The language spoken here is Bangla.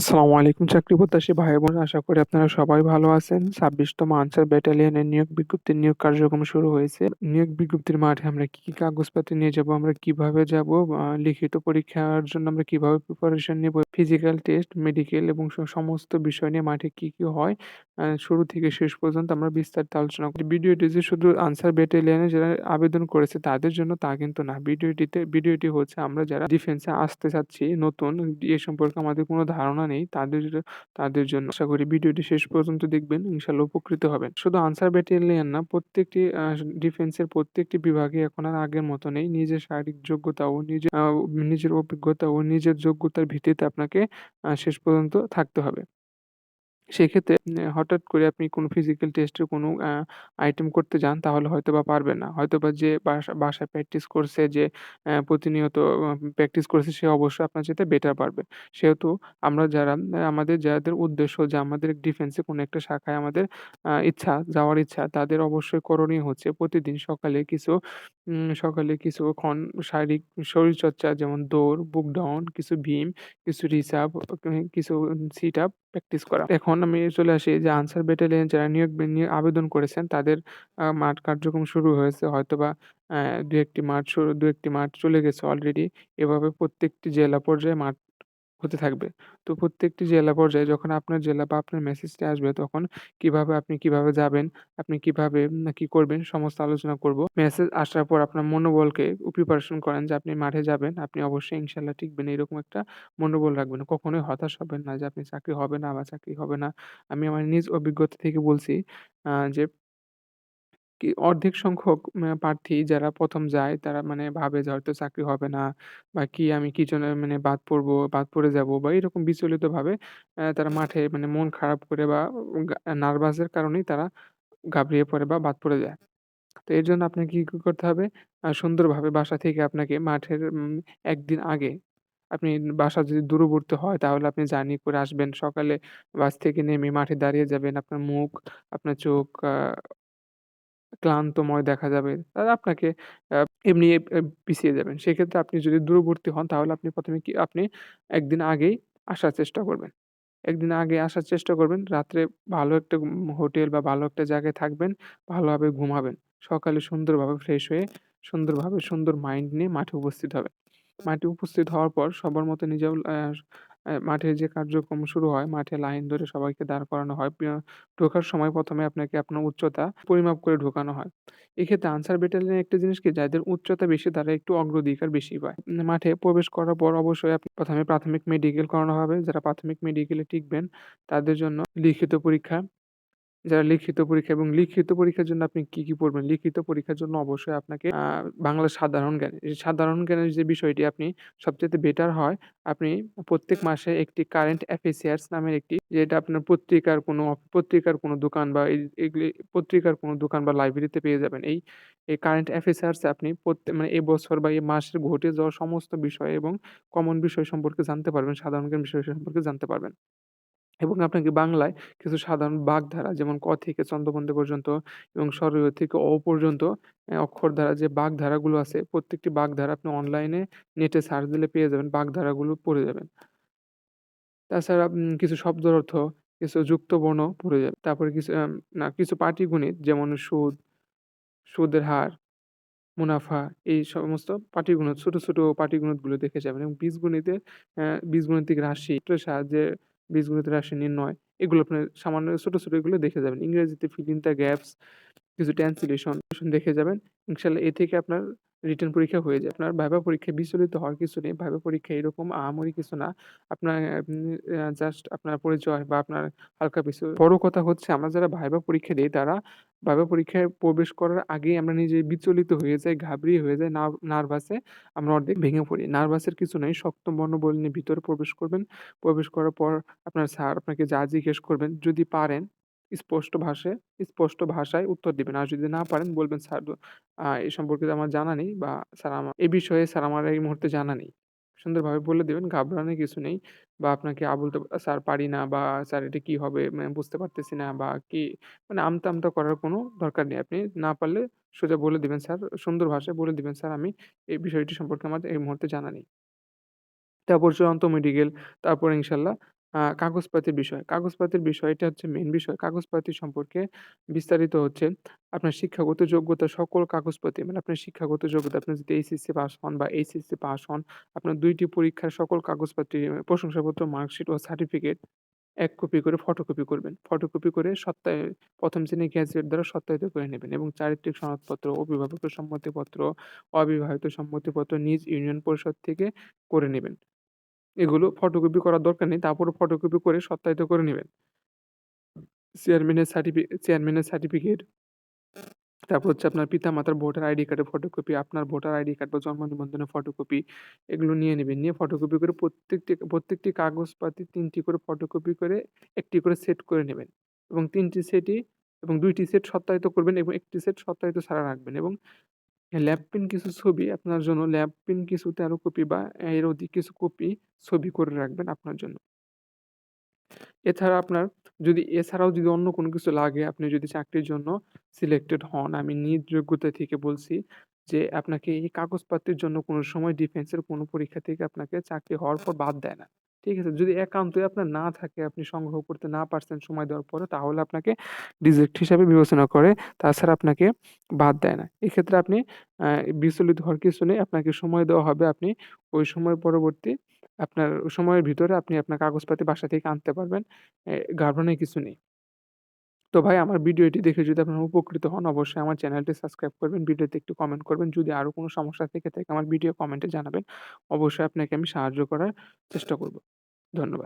আসসালামু আলাইকুম, চাকরি প্রত্যাশী ভাই বোন আশা করি আপনারা সবাই ভালো আছেন। ছাব্বিশতম আনসার ব্যাটালিয়নের নিয়োগ বিজ্ঞপ্তির নিয়োগ কার্যক্রম শুরু হয়েছে। নিয়োগ বিজ্ঞপ্তির মাঠে আমরা কি কি কাগজপত্র নিয়ে যাব, আমরা কীভাবে যাব লিখিত পরীক্ষার জন্য আমরা কীভাবে প্রিপারেশন নেব ফিজিক্যাল টেস্ট মেডিকেল এবং সমস্ত বিষয় নিয়ে মাঠে কি কি হয় শুরু থেকে শেষ পর্যন্ত আমরা বিস্তারিত আলোচনা করি ভিডিওটি যে শুধু আনসার ব্যাটালিয়নে যারা আবেদন করেছে তাদের জন্য তা কিন্তু না। ভিডিওটিতে, ভিডিওটি হচ্ছে আমরা যারা ডিফেন্সে আসতে চাচ্ছি, নতুন, এ সম্পর্কে আমাদের কোনো ধারণা নেই, তাদের তাদের জন্য। আশা করি ভিডিওটি শেষ পর্যন্ত দেখবেন ইনশাল্লাহ উপকৃত হবেন। শুধু আনসার ব্যাটালিয়ান না, প্রত্যেকটি ডিফেন্সের প্রত্যেকটি বিভাগে এখন আর আগের মতো নেই। নিজের শারীরিক যোগ্যতা ও নিজের নিজের অভিজ্ঞতা ও নিজের যোগ্যতার ভিত্তিতে আপনাকে শেষ পর্যন্ত থাকতে হবে। সেক্ষেত্রে হঠাৎ করে আপনি কোনো ফিজিক্যাল টেস্টের কোনো আইটেম করতে যান তাহলে হয়তোবা পারবেন না। হয়তোবা যে বাসা বাসায় প্র্যাকটিস করছে যে প্রতিনিয়ত প্র্যাকটিস করেছে সে অবশ্যই আপনার চাইতে বেটার পারবে। সেহেতু আমরা যারা আমাদের যাদের উদ্দেশ্য যে আমাদের ডিফেন্সে কোনো একটা শাখায় আমাদের ইচ্ছা যাওয়ার ইচ্ছা তাদের অবশ্যই করণীয় হচ্ছে প্রতিদিন সকালে কিছু সকালে কিছুক্ষণ শারীরিক শরীরচর্চা যেমন দৌড়, বুক ডাউন, কিছু ভীম, কিছু আপ, কিছু সিট আপ প্র্যাকটিস করা। এখন আমি চলে আসি যে আনসার ব্যাটালিয়ন যারা নিয়োগ নিয়ে আবেদন করেছেন, তাদের মাঠ কার্যক্রম শুরু হয়েছে হয়তোবা দু একটি মাঠ শুরু, দু একটি মাঠ চলে গেছে অলরেডি। এভাবে প্রত্যেকটি জেলা পর্যায়ে মাঠ হতে থাকবে। তো প্রত্যেকটি জেলা পর্যায়ে যখন আপনার জেলা বা আপনার মেসেজটি আসবে তখন কীভাবে আপনি কীভাবে যাবেন, আপনি কীভাবে উম কি করবেন সমস্ত আলোচনা করব। মেসেজ আসার পর আপনার মনোবলকে প্রিপারেশন করেন যে আপনি মাঠে যাবেন। আপনি অবশ্যই ইনশাআল্লাহ টিকবেন এরকম একটা মনোবল রাখবেন। কখনোই হতাশ হবেন না যে আপনি চাকরি হবে না বা চাকরি হবে না। আমি আমার নিজ অভিজ্ঞতা থেকে বলছি যে কি অর্ধেক সংখ্যক প্রার্থী যারা ১ম যায় তারা মানে ভাবে যে হয়তো চাকরি হবে না বা কি আমি কি জন্য মানে বাদ পড়ব, বাদ পড়ে যাব বা এরকম বিচলিতভাবে অ্যা তারা মাঠে মানে মন খারাপ করে বা নার্ভাসের কারণেই তারা ঘাবড়িয়ে পড়ে বা বাদ পড়ে যায়। তো এর জন্য আপনাকে কি করতে হবে? সুন্দরভাবে বাসা থেকে আপনাকে মাঠের উম ১ দিন আগে আপনি বাসা যদি দূরবর্তী হয় তাহলে আপনি জার্নি করে আসবেন। সকালে বাস থেকে নেমে মাঠে দাঁড়িয়ে যাবেন। আপনার মুখ, আপনার চোখ ক্লান্তময় দেখা যাবে। আর আপনাকে এমনি পিছিয়ে যাবেন। সেক্ষেত্রে আপনি যদি দূরবর্তী হন তাহলে আপনি ১ম এ কি আপনি একদিন আগেই আসার চেষ্টা করবেন। একদিন আগে আসার চেষ্টা করবেন। রাত্রে ভালো একটা হোটেল বা ভালো একটা জায়গায় থাকবেন, ভালোভাবে ঘুমাবেন। সকালে সুন্দরভাবে ফ্রেশ হয়ে সুন্দরভাবে সুন্দর মাইন্ড নিয়ে মাঠে উপস্থিত হবেন। মাঠে উপস্থিত হওয়ার পর সবার মতো নিজেও মাঠে যে কার্যক্রম শুরু হয়, মাঠে লাইন ধরে সবাইকে দাঁড় করানো হয়। ঢোকার সময় ১ম এ আপনাকে আপনার উচ্চতা পরিমাপ করে ঢোকানো হয়। এক্ষেত্রে আনসার ব্যাটালিয়নের একটা জিনিস কি যাদের উচ্চতা বেশি তারা একটু অগ্রাধিকার বেশি পায়। মাঠে প্রবেশ করার পর অবশ্যই আপনি ১ম এ প্রাথমিক মেডিকেল করানো হবে। যারা প্রাথমিক মেডিকেলে টিকবেন তাদের জন্য লিখিত পরীক্ষা যারা লিখিত পরীক্ষা এবং লিখিত পরীক্ষার জন্য আপনি কি, কি পড়বেন? লিখিত পরীক্ষার জন্য অবশ্যই আপনাকে বাংলা সাধারণ জ্ঞান। সাধারণ জ্ঞানের যে বিষয়টি আপনি সবচেয়ে বেটার হয় আপনি প্রত্যেক মাসে একটি কারেন্ট অ্যাফেয়ার্স নামের একটি যেটা আপনার পত্রিকার কোনো পত্রিকার কোনো দোকান বা এই এগুলি পত্রিকার কোনো দোকান বা লাইব্রেরিতে পেয়ে যাবেন। এই, এই কারেন্ট অ্যাফেয়ার্স আপনি প্রত্যেক মানে এই বছর বা এই মাসের ঘটে যাওয়া সমস্ত বিষয় এবং কমন বিষয় সম্পর্কে জানতে পারবেন। সাধারণ জ্ঞান বিষয় সম্পর্কে জানতে পারবেন। এবং আপনাকে বাংলায় কিছু সাধারণ বাগধারা যেমন ক থেকে ছন্দোবন্ধ পর্যন্ত এবং স্বরীয় থেকে অ পর্যন্ত অ্যা অক্ষরধারা যে বাগধারাগুলো আছে প্রত্যেকটি বাগধারা আপনি অনলাইনে নেটে সার্চ দিলে পেয়ে যাবেন। বাগধারাগুলো পড়ে যাবেন। তাছাড়া উম কিছু শব্দের অর্থ, কিছু যুক্ত বর্ণ পড়ে যাবে। তারপরে কিছু না কিছু পাটিগণিত যেমন সুদ, সুদের হার মুনাফা এই সমস্ত পাটিগণিত ছোট, ছোট পাটিগণিতগুলো দেখে যাবেন এবং বীজগণিতের বীজগণিতিক রাশি সাহায্যে বীজগণিতের রাশি নির্ণয় এগুলো আপনার সামান্য ছোটো ছোটো এগুলো দেখে যাবেন। ইংরেজিতে ফিল ইন দ্য gaps কিছু ট্রান্সলেশন দেখে যাবেন। ইনশাআল্লাহ এ থেকে আপনার রিটার্ন পরীক্ষা হয়ে যায়। আপনার ভাইবা পরীক্ষায় বিচলিত হওয়ার কিছু নেই। ভাইবা পরীক্ষা এরকম আহামরি কিছু না। আপনার জাস্ট আপনার পরিচয় বা আপনার হালকা কিছু বড় কথা হচ্ছে আমরা যারা ভাইবা পরীক্ষা দেই তারা ভাইবা পরীক্ষায় প্রবেশ করার আগেই আমরা নিজে বিচলিত হয়ে যাই, ঘাবড়িয়ে হয়ে যাই, নার্ভ নার্ভাসে আমরা অর্ধেক ভেঙে পড়ি। নার্ভাসের কিছু নাই। শক্ত মনোবল নিয়ে ভিতরে প্রবেশ করবেন। প্রবেশ করার পর আপনার স্যার আপনাকে যা জিজ্ঞেস করবেন যদি পারেন স্পষ্ট ভাষায় স্পষ্ট ভাষায় উত্তর দিবেন। আর যদি না পারেন বলবেন, "স্যার আ এ সম্পর্কে আমার জানা নেই" বা "স্যার আমা এ বিষয়ে স্যার আমার এই মুহূর্তে জানা নেই।" সুন্দরভাবে বলে দিবেন, ঘাবড়ানোর কিছু নেই। বা আপনাকে আবোল-তাবোল "স্যার পারি না" বা "স্যার এটা কি হবে? মানে বুঝতে পারতেছি না" বা কি মানে আমতা, আমতা করার কোনো দরকার নেই। আপনি না পারলে সোজা বলে দিবেন, "স্যার" সুন্দর ভাষায় বলে দিবেন, "স্যার আমি এই বিষয়টি সম্পর্কে আমার এই মুহূর্তে জানা নেই।" তারপর চূড়ান্ত মেডিকেল, তারপর ইনশাআল্লাহ কাগজপাতির বিষয়। কাগজপাতির বিষয় এটা হচ্ছে মেইন বিষয়। কাগজপাতি সম্পর্কে বিস্তারিত হচ্ছে আপনার শিক্ষাগত যোগ্যতা সকল কাগজপাতি মানে আপনার শিক্ষাগত যোগ্যতা আপনি যদি এইচএসসি পাস হন বা এইচএসসি পাস হন, আপনার ২ টি পরীক্ষার সকল কাগজপাতি, প্রশংসাপত্র, মার্কশিট ও সার্টিফিকেট ১ কপি করে ফটোকপি করবেন। ফটোকপি করে সত্তায় ১ম শ্রেণির গেজেট দ্বারা সত্যায়িত করে নেবেন এবং চারিত্রিক সনদপত্র, অভিভাবকের সম্মতিপত্র, অবিবাহিত সম্মতিপত্র নিজ ইউনিয়ন পরিষদ থেকে করে নিবেন। এগুলো ফটোকপি করার দরকার নেই। তারপরও ফটোকপি করে সত্যায়িত করে নেবেন চেয়ারম্যানের সার্টিফি চেয়ারম্যানের সার্টিফিকেট তারপর হচ্ছে আপনার পিতামাতার ভোটার আইডি কার্ডের ফটোকপি, আপনার ভোটার আইডি কার্ড বা জন্ম নিবন্ধনের ফটোকপি এগুলো নিয়ে নিবেন। নিয়ে ফটোকপি করে প্রত্যেকটি প্রত্যেকটি কাগজপাতি ৩ টি করে ফটোকপি করে একটি করে সেট করে নেবেন এবং তিনটি সেটই এবং দুইটি সেট সত্যায়িত করবেন এবং একটি সেট সত্যায়িত ছাড়া রাখবেন এবং ল্যাব প্রিন্ট কিছু ছবি আপনার জন্য ল্যাব প্রিন্ট কিছু ১৩ কপি বা এর অধিক কিছু কপি ছবি করে রাখবেন আপনার জন্য। এছাড়া আপনার যদি এছাড়াও যদি অন্য কোনো কিছু লাগে, আপনি যদি চাকরির জন্য সিলেক্টেড হন, আমি নিজ যোগ্যতা থেকে বলছি যে আপনাকে এই কাগজপত্রের জন্য কোনো সময় ডিফেন্সের কোনো পরীক্ষা থেকে আপনাকে চাকরি হওয়ার পর বাদ দেয় না। ঠিক আছে? যদি একান্তই আপনার না থাকে, আপনি সংগ্রহ করতে না পারছেন সময় দেওয়ার পরে, তাহলে আপনাকে ডিজেক্ট হিসাবে বিবেচনা করে। তাছাড়া আপনাকে বাদ দেয় না। এক্ষেত্রে আপনি বিচলিত হওয়ার কিছু নেই। আপনাকে সময় দেওয়া হবে। আপনি ওই সময় পরবর্তী আপনার সময়ের ভিতরে আপনি আপনার কাগজপাতি বাসা থেকে আনতে পারবেন। এ কিছু নেই। তো ভাই আমার ভিডিওটি দেখে যদি আপনারা উপকৃত হন, অবশ্যই আমার চ্যানেলটি সাবস্ক্রাইব করবেন। ভিডিওতে একটু কমেন্ট করবেন। যদি আরও কোনো সমস্যা থেকে থাকে আমার ভিডিও কমেন্টে জানাবেন। অবশ্যই আপনাকে আমি সাহায্য করার চেষ্টা করব। ধন্যবাদ।